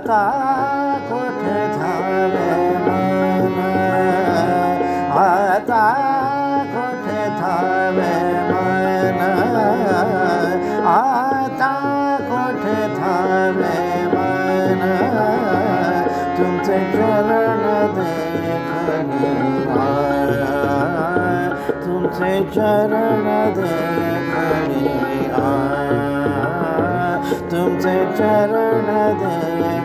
आता कोठे झाले मन? आता कोठे झाले मन? आता कोठे झाले मन? तुमचे चरण देखणे तुमचे चरण देखणे आ तुमचे चरण देखणे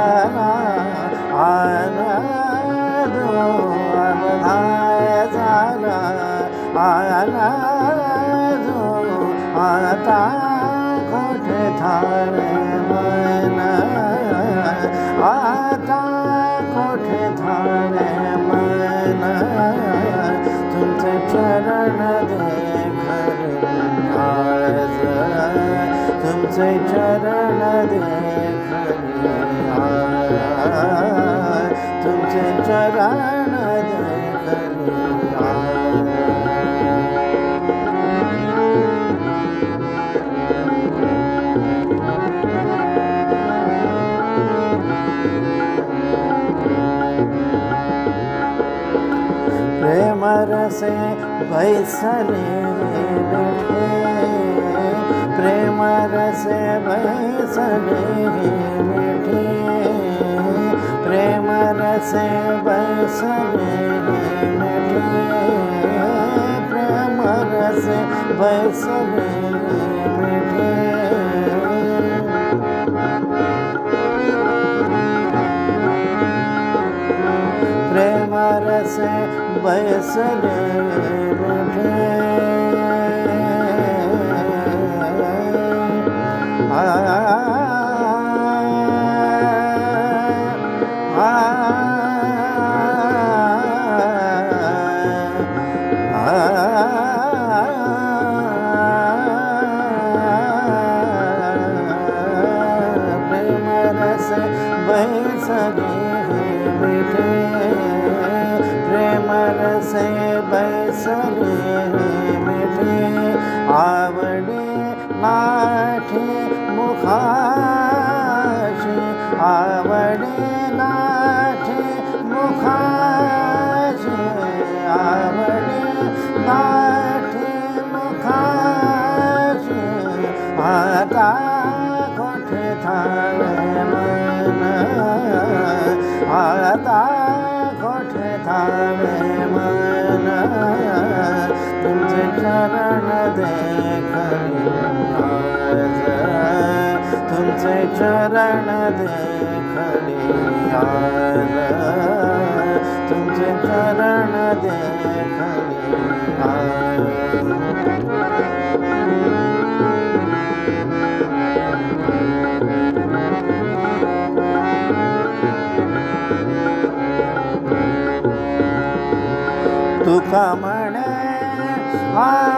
झाला तुमचे चरण देखणे आज तुमचे चरण देखणे आज प्रेम रसे बैसले बैठे बैसले बैठे प्रेम रसे बैसले बैठे प्रेम रसे बैसले बैठे प्रेम रस बयसले बैसले मिठे आवडे नाठे मुखाशी आवडे नाठे मुखाशी आवडे नाठे मुखाशी आता कुठे थांबे मन आता कुठे थांबे मन चरण देखणे तुमचे चरण देखणे तुमचे चरण देखणे आज तुका Bye.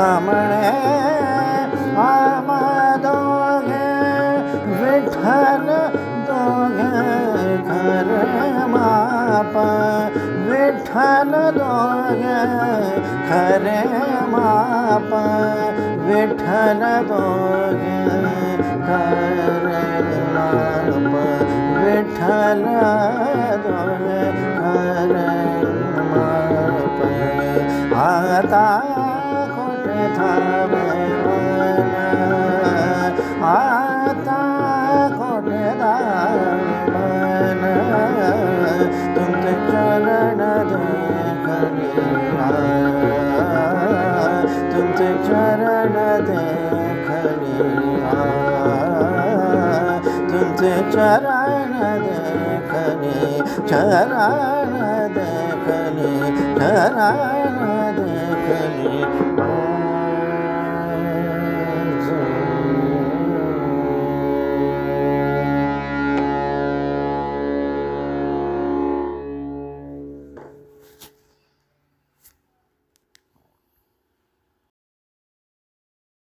कमळे आम्हा दोघे विठ्ठल दोघे घर माप विठ्ठल दोघे खरे माप विठ्ठल दोघे खरे माप विठ्ठल दोगे खरे माप आता चरण देखली तुमचे चरण देखली चरण देखली चरण देखणे